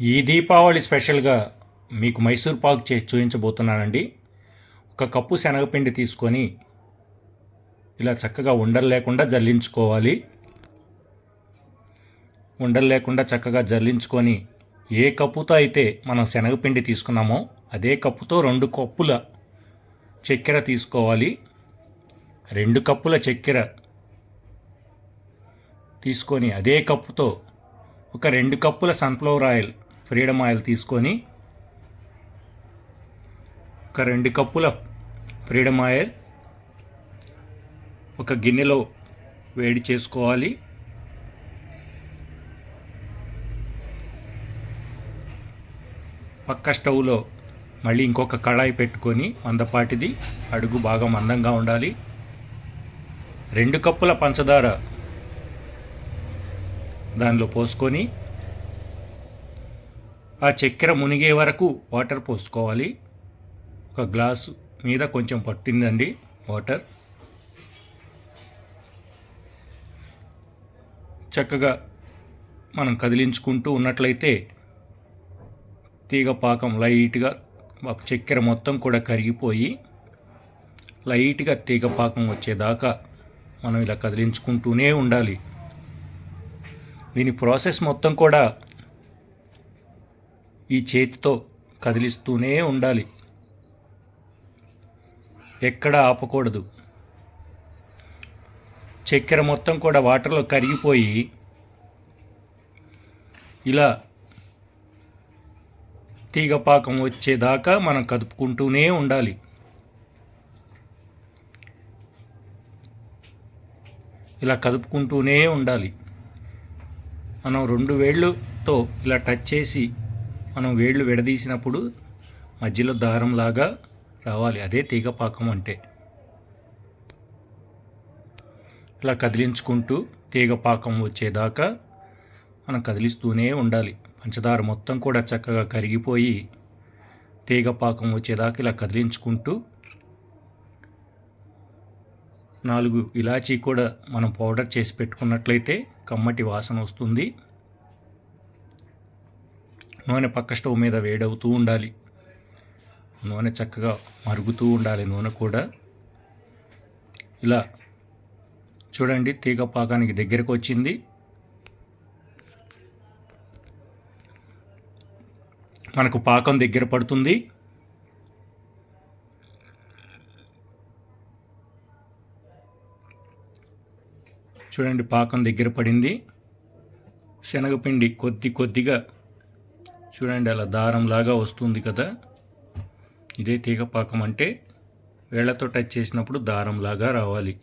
ఈ దీపావళి స్పెషల్గా మీకు మైసూర్ పాక్ చేసి చూపించబోతున్నానండి ఒక కప్పు శనగపిండి తీసుకొని ఇలా చక్కగా ఉండలు లేకుండా జల్లించుకోవాలి. ఉండలు లేకుండా చక్కగా జల్లించుకొని ఏ కప్పుతో అయితే మనం శనగపిండి తీసుకున్నామో అదే కప్పుతో రెండు కప్పుల చక్కెర తీసుకోవాలి. రెండు కప్పుల చక్కెర తీసుకొని అదే కప్పుతో ఒక రెండు కప్పుల సన్ఫ్లవర్ ఆయిల్ ఫ్రీడమ్ ఆయిల్ తీసుకొని ఒక రెండు కప్పుల ఫ్రీడమ్ ఆయిల్ ఒక గిన్నెలో వేడి చేసుకోవాలి. పక్క స్టవ్లో మళ్ళీ ఇంకొక కళాయి పెట్టుకొని మందపాటిది అడుగు బాగా మందంగా ఉండాలి. రెండు కప్పుల పంచదార దానిలో పోసుకొని ఆ చక్కెర మునిగే వరకు వాటర్ పోసుకోవాలి. ఒక గ్లాసు మీద కొంచెం పట్టిందండి వాటర్. చక్కగా మనం కదిలించుకుంటూ ఉన్నట్లయితే తీగ పాకం లైట్గా చక్కెర మొత్తం కూడా కరిగిపోయి లైట్గా తీగ పాకం వచ్చేదాకా మనం ఇలా కదిలించుకుంటూనే ఉండాలి. దీని ప్రాసెస్ మొత్తం కూడా ఈ చేతితో కదిలిస్తూనే ఉండాలి. ఎక్కడ ఆపకూడదు. చక్కెర మొత్తం కూడా వాటర్లో కరిగిపోయి ఇలా తీగపాకం వచ్చేదాకా మనం కదుపుకుంటూనే ఉండాలి. ఇలా కదుపుకుంటూనే ఉండాలి. మనం రెండు వేళ్ళతో ఇలా టచ్ చేసి మనం వేళ్ళు విడదీసినప్పుడు మధ్యలో దారంలాగా రావాలి. అదే తీగపాకం అంటే. ఇలా కదిలించుకుంటూ తీగపాకం వచ్చేదాకా మనం కదిలిస్తూనే ఉండాలి. పంచదార మొత్తం కూడా చక్కగా కరిగిపోయి తీగపాకం వచ్చేదాకా ఇలా కదిలించుకుంటూ నాలుగు ఇలాచీ కూడా మనం పౌడర్ చేసి పెట్టుకున్నట్లయితే కమ్మటి వాసన వస్తుంది. నూనె పక్క స్టవ్ మీద వేడవుతూ ఉండాలి. నూనె చక్కగా మరుగుతూ ఉండాలి. నూనె కూడా ఇలా చూడండి తీగ పాకానికి దగ్గరకు వచ్చింది. మనకు పాకం దగ్గర పడుతుంది. చూడండి పాకం దగ్గర పడింది. శనగపిండి కొద్ది కొద్దిగా చూడండి అలా దారంలాగా వస్తుంది కదా. ఇదే తీగపాకం అంటే వేళ్ళతో టచ్ చేసినప్పుడు దారంలాగా రావాలి.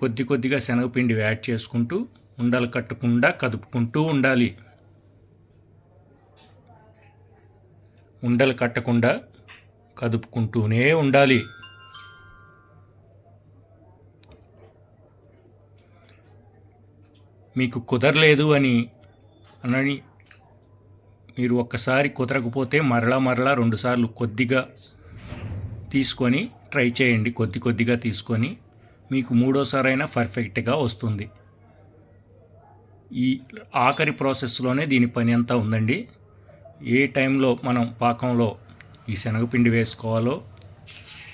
కొద్ది కొద్దిగా శనగపిండి యాడ్ చేసుకుంటూ ఉండలు కట్టకుండా కదుపుకుంటూ ఉండాలి. ఉండలు కట్టకుండా కదుపుకుంటూనే ఉండాలి. మీకు కుదరలేదు అని అనని మీరు ఒక్కసారి కుదరకపోతే మరలా మరలా రెండుసార్లు కొద్దిగా తీసుకొని ట్రై చేయండి. కొద్ది కొద్దిగా తీసుకొని మీకు మూడోసారైనా పర్ఫెక్ట్గా వస్తుంది. ఈ ఆఖరి ప్రాసెస్లోనే దీని పని అంతా ఉందండి. ఏ టైంలో మనం పాకంలో ఈ శనగపిండి వేసుకోవాలో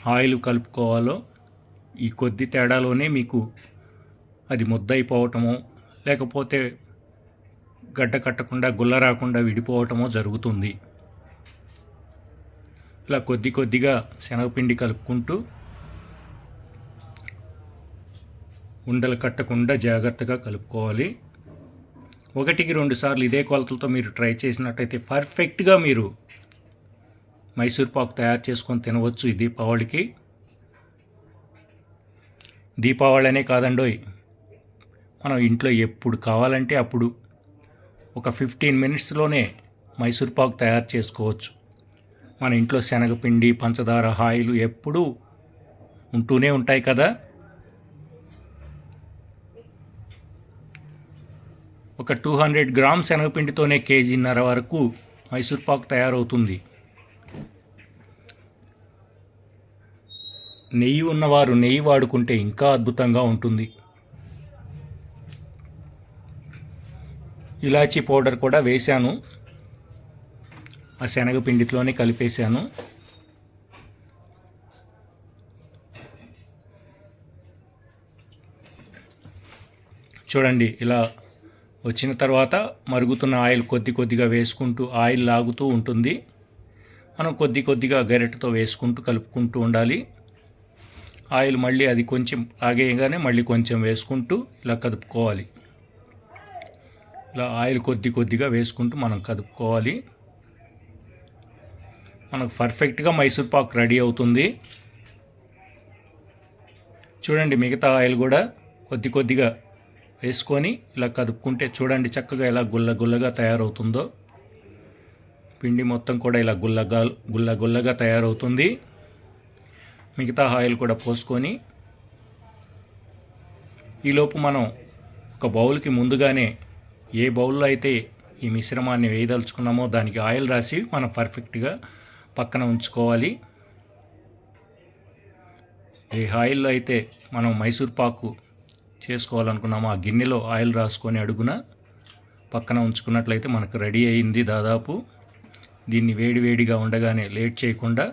ఆయిల్ కలుపుకోవాలో ఈ కొద్ది తేడాలోనే మీకు అది ముద్దైపోవటము లేకపోతే గడ్డ కట్టకుండా గుల్ల రాకుండా విడిపోవటమో జరుగుతుంది. ఇలా కొద్ది కొద్దిగా శనగపిండి కలుపుకుంటూ ఉండలు కట్టకుండా జాగ్రత్తగా కలుపుకోవాలి. ఒకటికి రెండు సార్లు ఇదే కొలతలతో మీరు ట్రై చేసినట్టయితే పర్ఫెక్ట్గా మీరు మైసూర్ పాక్ తయారు చేసుకొని తినవచ్చు ఈ దీపావళికి. దీపావళి అనే కాదండోయ్ మనం ఇంట్లో ఎప్పుడు కావాలంటే అప్పుడు ఒక ఫిఫ్టీన్ మినిట్స్లోనే మైసూర్ పాక్ తయారు చేసుకోవచ్చు. మన ఇంట్లో శనగపిండి పంచదార హాయిలు ఎప్పుడూ ఉంటూనే ఉంటాయి కదా? ఒక టూ హండ్రెడ్ గ్రామ్ శనగపిండితోనే కేజీన్నర వరకు మైసూర్ పాక్ తయారవుతుంది. నెయ్యి ఉన్నవారు నెయ్యి వాడుకుంటే ఇంకా అద్భుతంగా ఉంటుంది. ఇలాచీ పౌడర్ కూడా వేశాను. ఆ శనగపిండిలోనే కలిపేశాను. చూడండి ఇలా వచ్చిన తర్వాత మరుగుతున్న ఆయిల్ కొద్ది కొద్దిగా వేసుకుంటూ ఆయిల్ లాగుతూ ఉంటుంది. మనం కొద్ది కొద్దిగా గరిటెతో వేసుకుంటూ కలుపుకుంటూ ఉండాలి. ఆయిల్ మళ్ళీ అది కొంచెం ఆగేయగానే మళ్ళీ కొంచెం వేసుకుంటూ ఇలా కదుపుకోవాలి ఇలా ఆయిల్ కొద్ది కొద్దిగా వేసుకుంటూ మనం కదుపుకోవాలి. మనకు పర్ఫెక్ట్గా మైసూర్ పాక్ రెడీ అవుతుంది. చూడండి మిగతా ఆయిల్ కూడా కొద్ది కొద్దిగా వేసుకొని ఇలా కదుపుకుంటే చూడండి చక్కగా ఇలా గుల్ల గుల్లగా తయారవుతుందో. పిండి మొత్తం కూడా ఇలా గుల్లగా గుల్ల గుల్లగా తయారవుతుంది. మిగతా ఆయిల్ కూడా పోసుకొని ఈలోపు మనం ఒక బౌల్కి ముందుగానే ఏ బౌల్లో అయితే ఈ మిశ్రమాన్ని వేయదలుచుకున్నామో దానికి ఆయిల్ రాసి మనం పర్ఫెక్ట్గా పక్కన ఉంచుకోవాలి. ఏ ఆయిల్లో అయితే మనం మైసూర్ పాకు చేసుకోవాలనుకున్నామో ఆ గిన్నెలో ఆయిల్ రాసుకొని అడుగున పక్కన ఉంచుకున్నట్లయితే మనకు రెడీ అయింది దాదాపు. దీన్ని వేడివేడిగా ఉండగానే లేట్ చేయకుండా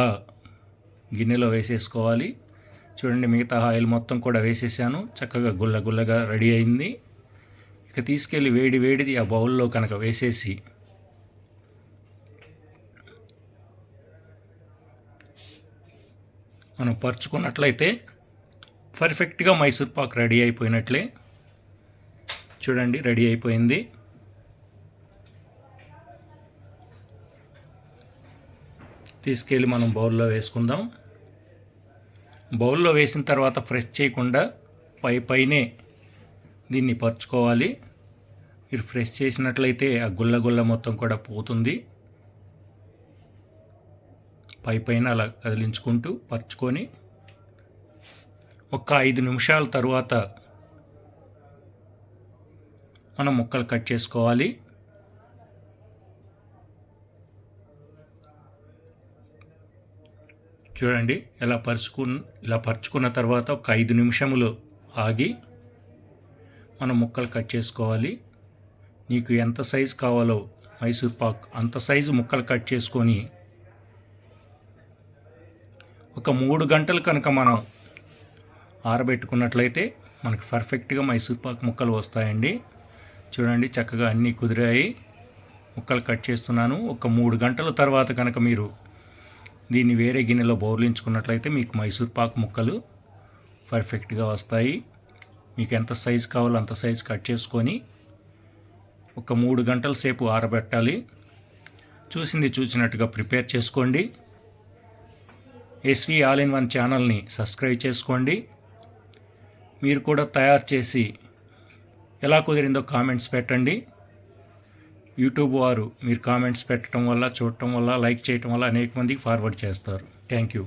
ఆ గిన్నెలో వేసేసుకోవాలి. చూడండి మిగతా ఆయిల్ మొత్తం కూడా వేసేసాను. చక్కగా గుల్ల గుల్లగా రెడీ అయింది. ఇక తీసుకెళ్ళి వేడి వేడిది ఆ బౌల్లో కనుక వేసేసి మనం పరుచుకున్నట్లయితే పర్ఫెక్ట్గా మైసూర్ పాక్ రెడీ అయిపోయినట్లే. చూడండి రెడీ అయిపోయింది. తీసుకెళ్ళి మనం బౌల్లో వేసుకుందాం. బౌల్లో వేసిన తర్వాత ఫ్రెష్ చేయకుండా పై పైనే దీన్ని పరుచుకోవాలి. మీరు ఫ్రెష్ చేసినట్లయితే ఆ గుల్ల గుల్ల మొత్తం కూడా పోతుంది. పై పైన అలా కదిలించుకుంటూ పరుచుకొని ఒక ఐదు నిమిషాల తర్వాత మనం ముక్కలు కట్ చేసుకోవాలి. చూడండి ఇలా పరుచుకు ఇలా పరుచుకున్న తర్వాత ఒక ఐదు నిమిషములు ఆగి మనం ముక్కలు కట్ చేసుకోవాలి. నీకు ఎంత సైజు కావాలో మైసూర్ పాక్ అంత సైజు ముక్కలు కట్ చేసుకొని ఒక మూడు గంటలు కనుక మనం ఆరబెట్టుకున్నట్లయితే మనకి పర్ఫెక్ట్గా మైసూర్ పాక్ ముక్కలు వస్తాయండి. చూడండి చక్కగా అన్నీ కుదిరాయి. ముక్కలు కట్ చేస్తున్నాను. ఒక మూడు గంటల తర్వాత కనుక మీరు దీన్ని వేరే గిన్నెలో బౌర్లించుకున్నట్లయితే మీకు మైసూర్ పాక్ ముక్కలు పర్ఫెక్ట్గా వస్తాయి. మీకు ఎంత సైజు కావాలో అంత సైజు కట్ చేసుకొని ఒక మూడు గంటల సేపు ఆరబెట్టాలి. చూసింది చూసినట్టుగా ప్రిపేర్ చేసుకోండి. ఎస్వి ఆల్ ఇన్ వన్ ఛానల్ని సబ్స్క్రైబ్ చేసుకోండి. మీరు కూడా తయారు చేసి ఎలా కుదిరిందో కామెంట్స్ పెట్టండి. యూట్యూబ్ వారు మీరు కామెంట్స్ పెట్టడం వల్ల చూడటం వల్ల లైక్ చేయటం వల్ల అనేక మందికి ఫార్వర్డ్ చేస్తారు. Thank you.